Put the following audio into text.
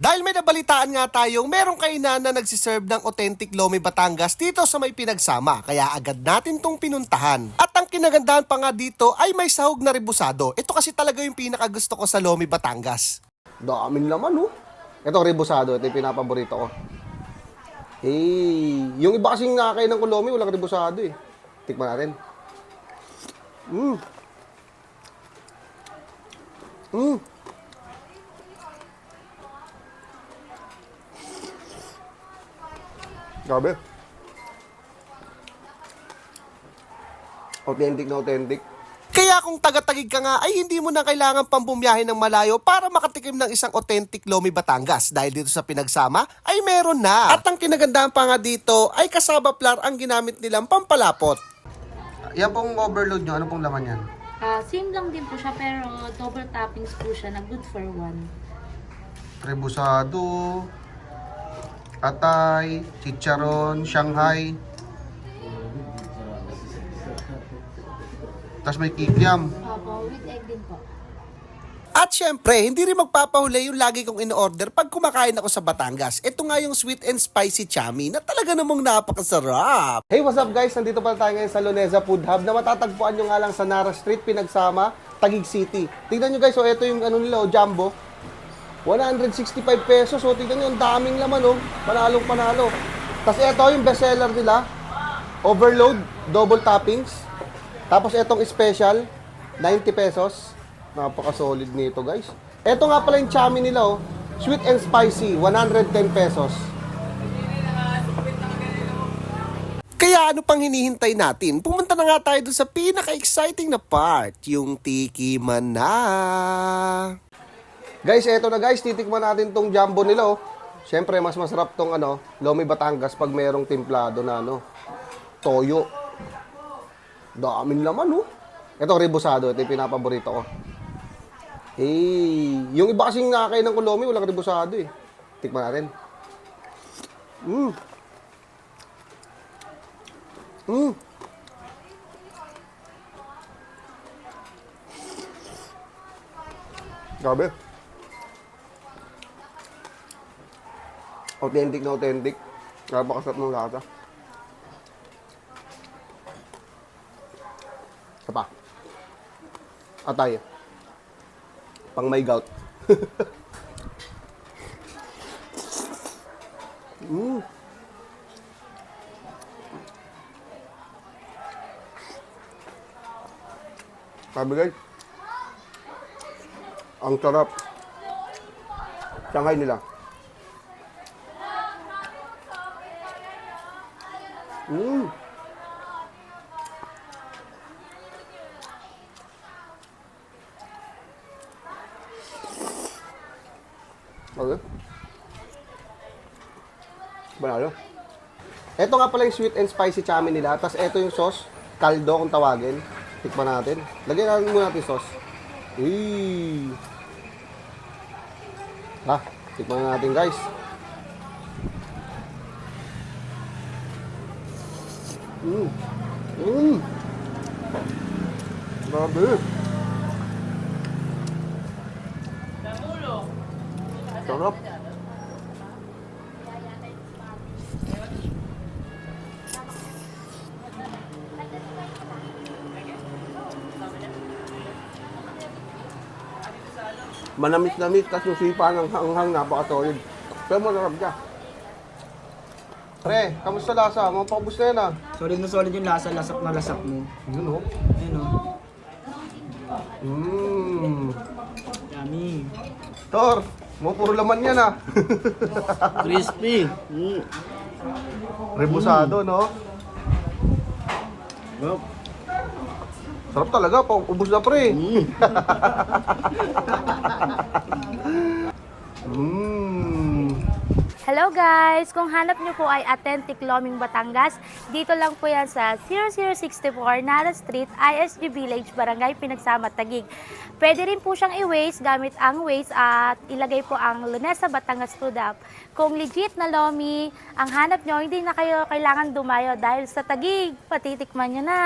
Dahil may nabalitaan nga tayong merong kainan na nagsiserve ng authentic Lomi Batangas dito sa may pinagsama. Kaya agad natin tong pinuntahan. At ang kinagandahan pa nga dito ay may sahog na rebusado. Ito kasi talaga yung pinakagusto ko sa Lomi Batangas. Daming laman, oh. Ito, rebusado. Ito yung pinapaborito ko. Hey, yung iba kasing nakakain ng kulomi, walang rebusado eh. Tikman natin. Mmm. Mmm. Grabe. Authentic na authentic. Kaya kung taga-tagig ka nga ay hindi mo na kailangan pang bumiyahe ng malayo para makatikim ng isang authentic Lomi Batangas dahil dito sa pinagsama ay meron na. At ang kinagandahan pa nga dito ay kasaba plar ang ginamit nilang pampalapot. Yan pong overload nyo, ano pong laman yan? Ah, same lang din po siya pero double toppings po siya na good for one. Rebusado, atay, chicharon, shanghai. Tapos may kikiam. Opo, with egg din po. At syempre, hindi rin magpapahuli yung lagi kong in-order pag kumakain ako sa Batangas. Ito nga yung sweet and spicy chami na talaga namang napakasarap. Hey, what's up guys? Nandito pala tayo ngayon sa Loneza Food Hub na matatagpuan nyo nga lang sa Nara Street, Pinagsama, Taguig City. Tignan nyo guys, so ito yung ano nila, oh, jumbo. 165 pesos. So tignan nyo, ang daming laman, oh. Panalong panalo. Tapos ito yung bestseller nila. Overload, double toppings. Tapos itong special, 90 pesos. Napaka-solid nito, guys. Ito nga pala yung chami nila, oh. Sweet and spicy, 110 pesos. Kaya ano pang hinihintay natin? Pumunta na nga tayo dun sa pinaka-exciting na part, yung tikiman na. Guys, eto na guys, titikman natin tong jumbo nila oh. Siyempre, mas masarap tong ano, Lomi Batangas pag merong timplado na ano, toyo. Daming laman oh. Ito, rebusado. Ito yung pinapaborito ko. Hey, yung iba kasing nakakain ng kulomi, walang rebusado eh. Tikman natin. Mmm. Mmm. Grabe. Authentic na authentic. Napakasarap ng lasa. Isa pa. Atay. Pang may gout. mm. Sabi guys, ang sarap. Shanghai nila. Mm. Okay. Banalo. Ito nga pala yung sweet and spicy chami nila. Tapos ito yung sauce, kaldo kung tawagin. Tikman natin. Lagyan natin muna natin sauce. Eee. Ha, tikman na natin guys. Mm. Mm. Grabe. Sarap. Manamis-namis, tapos yung sipa ng hanghang napaka-solid. Pero masarap siya. Pre, kamusta lasa? Mga paubos na yan ah. Solid na solid yung lasa, lasak na lasak mo. Yun oh. Ayun o. Mmm. Yummy. Tor, mo puro laman yan ah. Crispy. Mm. Rebusado, no? Well, Sarap talaga, pa ubos na pre. Mmm. Guys! Kung hanap nyo po ay authentic Loming Batangas, dito lang po yan sa 0064 Nara Street, ISG Village, Barangay Pinagsama, Tagig. Pwede rin po siyang i-waste gamit ang waste at ilagay po ang Lunesa Batangas Food App. Kung legit na Lomi ang hanap nyo, hindi na kayo kailangan dumayo dahil sa Tagig, patitikman nyo na.